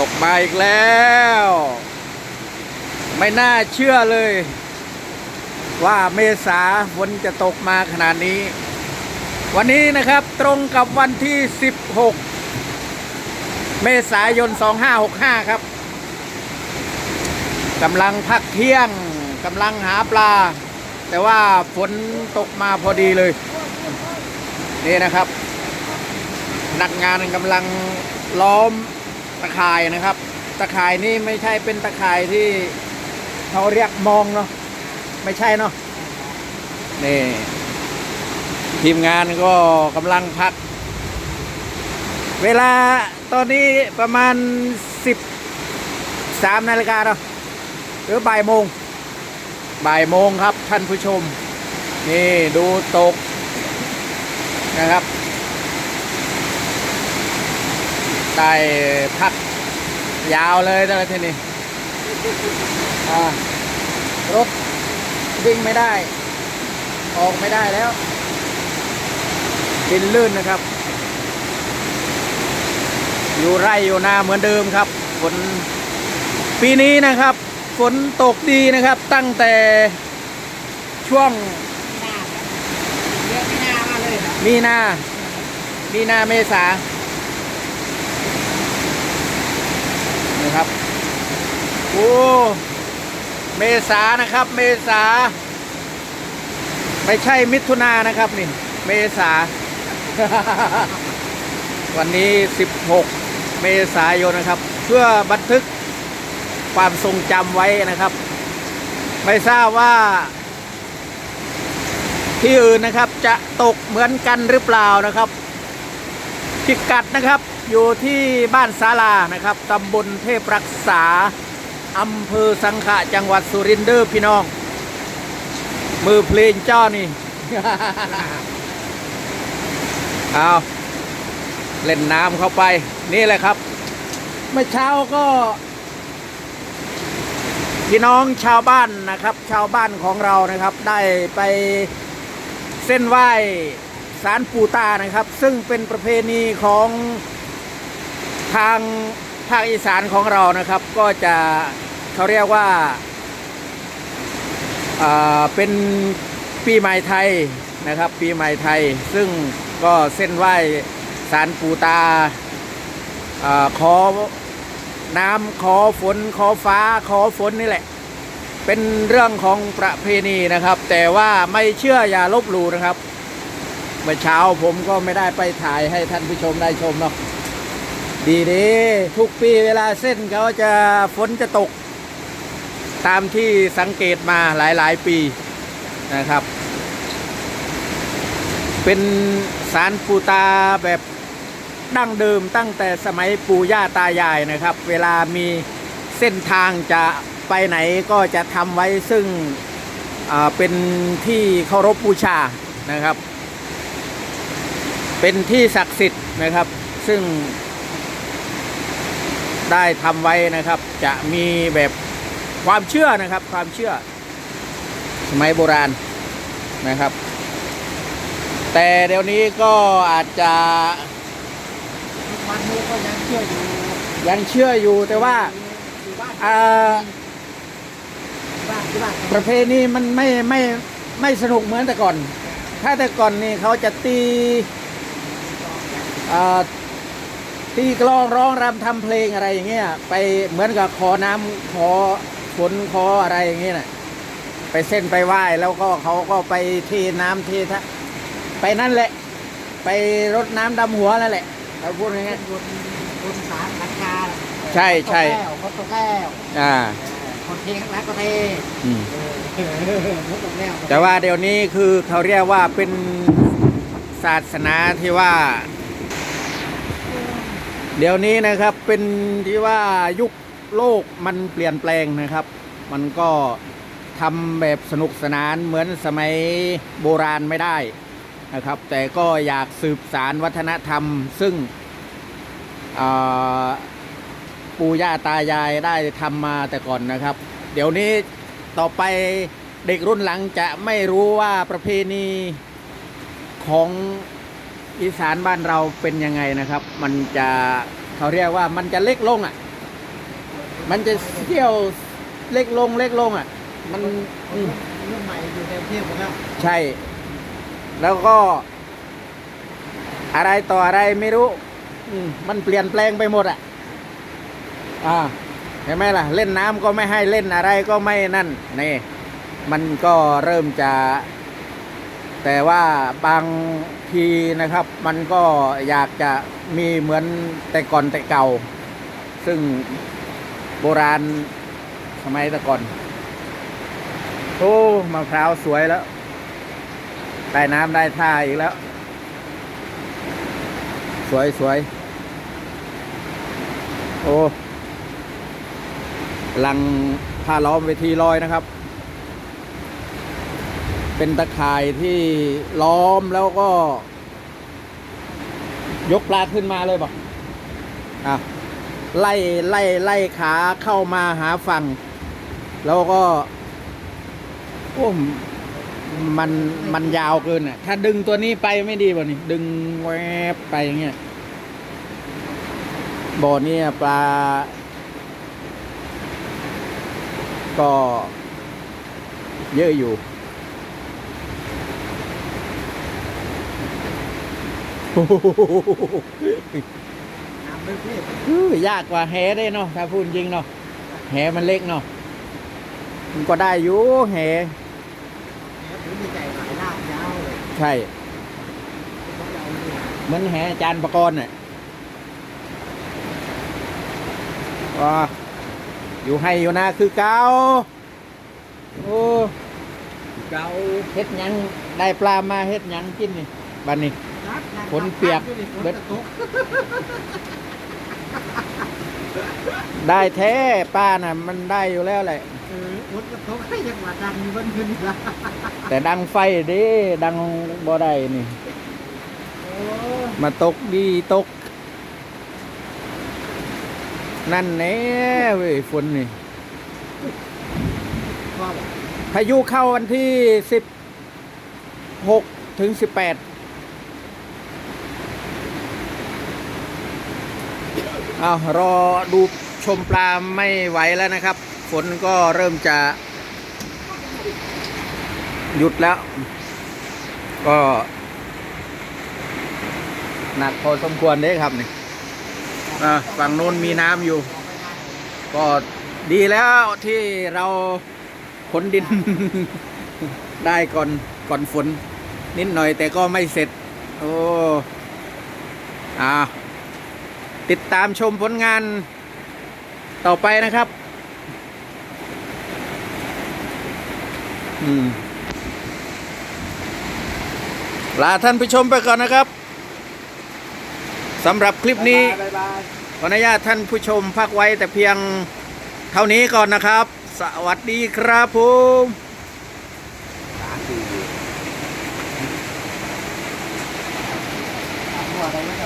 ตกมาอีกแล้ว ไม่น่าเชื่อเลย ว่าเมษาฝนจะตกมาขนาดนี้ วันนี้นะครับตรงกับวันที่ 16 เมษายน 2565 ครับกำลังพักเที่ยงกำลังหาปลา แต่ว่าฝนตกมาพอดีเลย นี่นะครับ นักงานกำลังล้อม ตะข่ายนะครับ ตะข่ายนี่ไม่ใช่เป็นตะข่ายที่เขาเรียกมองเนาะไม่ใช่เนาะนี่ทีมงานก็กำลังพัก เวลาตอนนี้ประมาณ 13นาฬิกาเนาะหรือบ่ายโมงบ่ายโมงครับท่านผู้ชม นี่ดูตกนะครับ ได้พักยาวเลยแต่ละทีนี้อ่ารถวิ่งไม่ได้ ออกไม่ได้แล้วดินลื่นนะครับ อยู่ไร่อยู่นาเหมือนเดิมครับฝนปีนี้นะครับฝนตกดีนะครับ ตั้งแต่ช่วงเยอะไม่น่ามาเลยนะมีนามีนาเมษา นะครับ โอ้ เมษานะครับ เมษา ไม่ใช่มิถุนานะครับนี่ เมษา วันนี้ 16 เมษายนนะครับ เพื่อบันทึกความทรงจำไว้นะครับ ไม่ทราบว่า ที่อื่นนะครับจะตกเหมือนกันหรือเปล่านะครับพิกัดนะครับอยู่ที่บ้านศาลานะครับตำบลเทพรักษา อำเภอสังขะจังหวัดสุรินทร์เดอร์พี่น้อง มือเพลงเจ้านี่ เอาเล่นน้ำเข้าไป นี่แหละครับ เมื่อเช้าก็ พี่น้องชาวบ้านนะครับ ชาวบ้านของเรานะครับ ได้ไปเส้นไหว้สารปูตานะครับ ซึ่งเป็นประเพณีของทางภาคอีสานของเรานะครับ ก็จะ เขาเรียกว่าเป็นปีใหม่ไทยนะครับ ปีใหม่ไทย ซึ่งก็เส้นไหว้สารปูตาอขอน้ำขอฝนขอฟ้าขอฝนนี่แหละ เป็นเรื่องของประเพณีนะครับ แต่ว่าไม่เชื่ออย่าลบหลู่นะครับเมื่อเช้าผมก็ไม่ได้ไปถ่ายให้ท่านผู้ชมได้ชมเนาะดีดีทุกปีเวลาเส้นเขาจะฝนจะตก ตามที่สังเกตมาหลาย ๆ ปีนะครับ เป็นสารปูตาแบบดั้งเดิมตั้งแต่สมัยปู่ย่าตายายนะครับ เวลามีเส้นทางจะไปไหนก็จะทำไว้ซึ่งอ่าเป็นที่เคารพบูชานะครับ เป็นที่ศักดิ์สิทธิ์นะครับ ซึ่งได้ทำไว้นะครับจะมีแบบ ความเชื่อนะครับ ความเชื่อ สมัยโบราณนะครับ แต่เดี๋ยวนี้ก็อาจจะวันนี้ก็ยังเชื่ออยู่ยังเชื่ออยู่แต่ว่าอ่านอ่าบ้านที่บ้านประเพณีมันไม่ไม่ไม่สนุกเหมือนแต่ก่อน ถ้าแต่ก่อนนี่เขาจะตีอ่าตีกลองร้องรำทำเพลงอะไรอย่างเงี้ยไปเหมือนกับขอน้ำขอ ฝนขออะไรอย่างเงี้ยน่ะ ไปเส้นไปไหว้แล้วก็เขาก็ไปเทน้ำเททะไปนั่นแหละ ไปรดน้ำดำหัวนั่นแหละเราพูดง่ายคนคนสารราคาใช่ใช่คนตกแก้วๆอ่าคนเทรักก็เทอืมเออคนตกแก้วแต่ว่าเดี๋ยวนี้คือเขาเรียกว่าเป็นศาสนาที่ว่า เดี๋ยวนี้นะครับเป็นที่ว่ายุค โลกมันเปลี่ยนแปลงนะครับ มันก็ทำแบบสนุกสนานเหมือนสมัยโบราณไม่ได้นะครับ แต่ก็อยากสืบสารวัฒนธรรม ซึ่งปู่ย่าตายายได้ทำมาแต่ก่อนนะครับ เดี๋ยวนี้ต่อไปเด็กรุ่นหลังจะไม่รู้ว่าประเพณีของอีสานบ้านเราเป็นยังไงนะครับ มันจะเขาเรียกว่ามันจะเล็กลงอะ มันจะเที่ยวเล็กลงเล็กลงอะ มันอืมเรื่องใหม่อยู่ในกรุงเทพหมดแล้วใช่ แล้วก็ อะไรต่ออะไรไม่รู้ อืมมันเปลี่ยนแปลงไปหมดอะ อ่าเห็นไหมล่ะ เล่นน้ำก็ไม่ให้เล่นอะไรก็ไม่นั่นนี่มันก็เริ่มจะ แต่ว่าบางทีนะครับ มันก็อยากจะมีเหมือนแต่ก่อนแต่เก่า ซึ่ง โบราณสมัยต่ก่อน โอ้มะพร้าวสวยแล้วได้น้ำได้ท่าอีกแล้ว สวยสวยโอ้ลังผ้าล้อมเวทีลอยนะครับ เป็นตะข่ายที่ล้อมแล้วก็ ยกปลาขึ้นมาเลยบอกอะ ไล่ไล่ไล่ขาเข้ามาหาฝั่ง แล้วก็โอ้มันมันยาวเกินอะ ถ้าดึงตัวนี้ไปไม่ดีบ่นี่ ดึงแวบไปอย่างเงี้ยบ่อนี่ปลา ก็เยอะอยู่โอ้โหน้ำไม่เพียบอื้อยากกว่าแหได้เนาะถ้าพูดจริงเนาะแหมันเล็กเนาะมันก็ได้อยู่แหแล้วถึงมีใจหลายลากยาวเลยใช่เขาจะเอาเนี่ยเหมือนแหจานประกรณ์น่ะว้าอยู่ให้อยู่นะคือเกาโอ้เก่าเฮ็ดหยังได้ปลามาเฮ็ดหยังกินนี่บัดนี้นักนักฝนเปียกฝนเบิดจะตก ได้แท้ป้าน่ะ มันได้อยู่แล้วแหละ เออฝนจะตกให้จังหวัดดังเบิ้ลขึ้นอีกแล้วแต่ดังไฟเดิดังบ่ได้นี่ โอ้มาตกดีตก นั่นแน่เว้ยฝนนี่ว่าบอกพายุเข้าวันที่สิบหกถึงสิบแปด เอารอดูชมปลาไม่ไหวแล้วนะครับ ฝนก็เริ่มจะ หยุดแล้ว ก็ หนักพอสมควรเด้ครับนี่อะฝั่งโน้นมีน้ำอยู่ ก็ดีแล้วที่เราขนดิน ได้ก่อนก่อนฝน นิดหน่อยแต่ก็ไม่เสร็จ โอ้อา ติดตามชมผลงานต่อไปนะครับ อืมลาท่านผู้ชมไปก่อนนะครับสำหรับคลิปนี้ขออนุญาตท่านผู้ชมพักไว้แต่เพียงเท่านี้ก่อนนะครับ สวัสดีครับผมอะไรไม่